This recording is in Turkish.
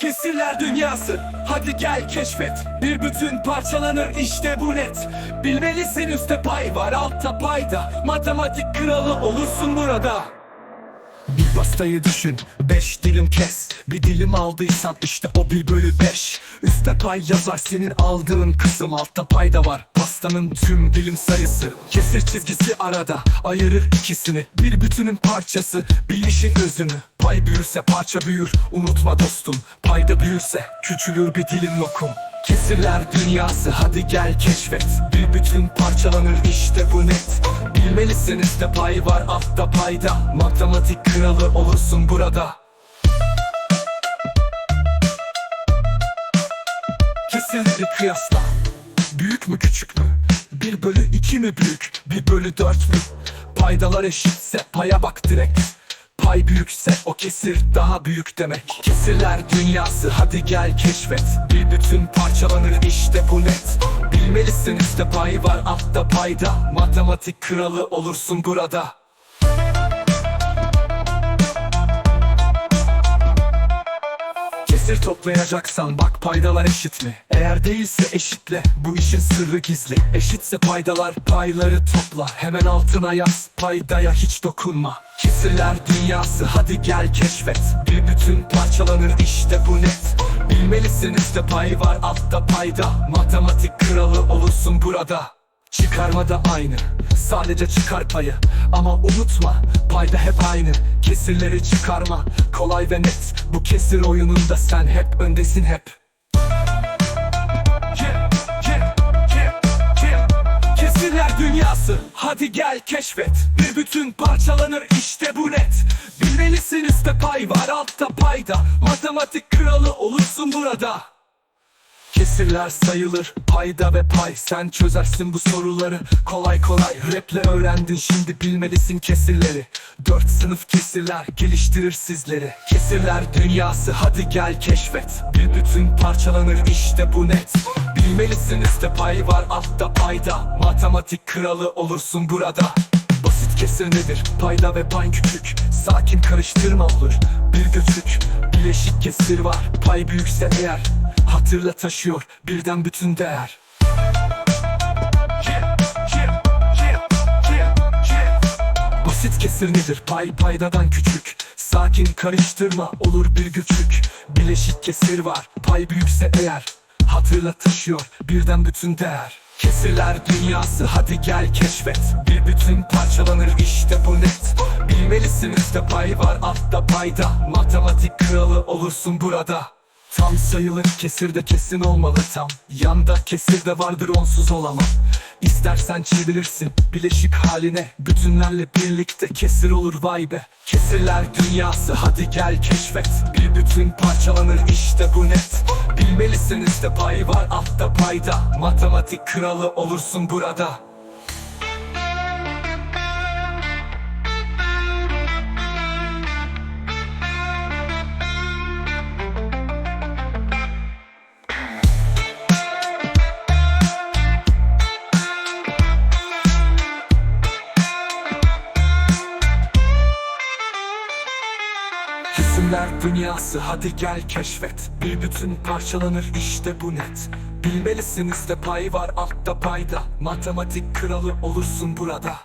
Kesirler dünyası, hadi gel keşfet. Bir bütün parçalanır işte bu net. Bilmelisin üstte pay var altta payda Matematik kralı olursun burada. Bir pastayı düşün, beş dilim kes. Bir dilim aldıysan işte o bir bölü beş. Üstte pay yazar senin aldığın kısım Altta payda var pastanın tüm dilim sayısı. Kesir çizgisi arada ayırır ikisini. Bir bütünün parçası bir işin özünü. Pay büyürse parça büyür unutma dostum. Payda büyürse küçülür bir dilim lokum. Kesirler dünyası hadi gel keşfet. Bir bütün parçalanır işte bu net. Bilmelisin üstte pay var altta payda. Matematik kralı olursun burada. Kesirleri kıyasla Büyük mü küçük mü? 1 bölü 2 mi büyük? 1 bölü 4 mü? Paydalar eşitse paya bak direkt Pay büyükse o kesir daha büyük demek Kesirler dünyası hadi gel keşfet Bir bütün parçalanır işte bu net Bilmelisin üstte pay var altta payda Matematik kralı olursun burada toplayacaksan bak paydalar eşit mi? Eğer değilse eşitle bu işin sırrı gizli. Eşitse paydalar payları topla. Hemen altına yaz paydaya hiç dokunma. Kesirler dünyası hadi gel keşfet. Bir bütün parçalanır işte bu net. Bilmelisin üstte pay var altta payda. Matematik kralı olursun burada Çıkarma da aynı. Sadece çıkar payı. Ama unutma payda hep aynı. Kesirleri çıkarma. Kolay ve net. Bu kesir oyununda sen hep öndesin hep. Kesirler dünyası. Hadi gel keşfet. Bir bütün parçalanır işte bu net. Bilmelisin üstte pay var. Altta payda Matematik kralı olursun burada Kesirler sayılır payda ve pay. Sen çözersin bu soruları. Kolay kolay Raple öğrendin şimdi bilmelisin kesirleri. Dört sınıf kesirler geliştirir sizleri. Kesirler dünyası hadi gel keşfet. Bir bütün parçalanır işte bu net. Bilmelisin üstte pay var altta payda. Matematik kralı olursun burada. Basit kesir nedir? Payda ve pay küçük. Sakin karıştırma olur. Bir göçük Bileşik kesir var. Pay büyükse eğer Hatırla taşıyor birden bütün değer. Basit kesir nedir? Pay paydadan küçük. Sakin karıştırma olur bir güçlük Bileşik kesir var Pay büyükse eğer. Hatırla taşıyor birden bütün değer. Kesirler dünyası hadi gel keşfet. Bir bütün parçalanır işte bu net. Bilmelisin üstte pay var altta payda. Matematik kralı olursun burada Tam sayılır kesirde kesin olmalı tam. Yanda kesirde vardır onsuz olamam. İstersen çevirirsin bileşik haline. Bütünlerle birlikte kesir olur vay be. Kesirler dünyası hadi gel keşfet. Bir bütün parçalanır işte bu net. Bilmelisin üstte pay var altta payda. Matematik kralı olursun burada Kesimler dünyası hadi gel keşfet. Bir bütün parçalanır işte bu net. Bilmelisin üstte pay var altta payda. Matematik kralı olursun burada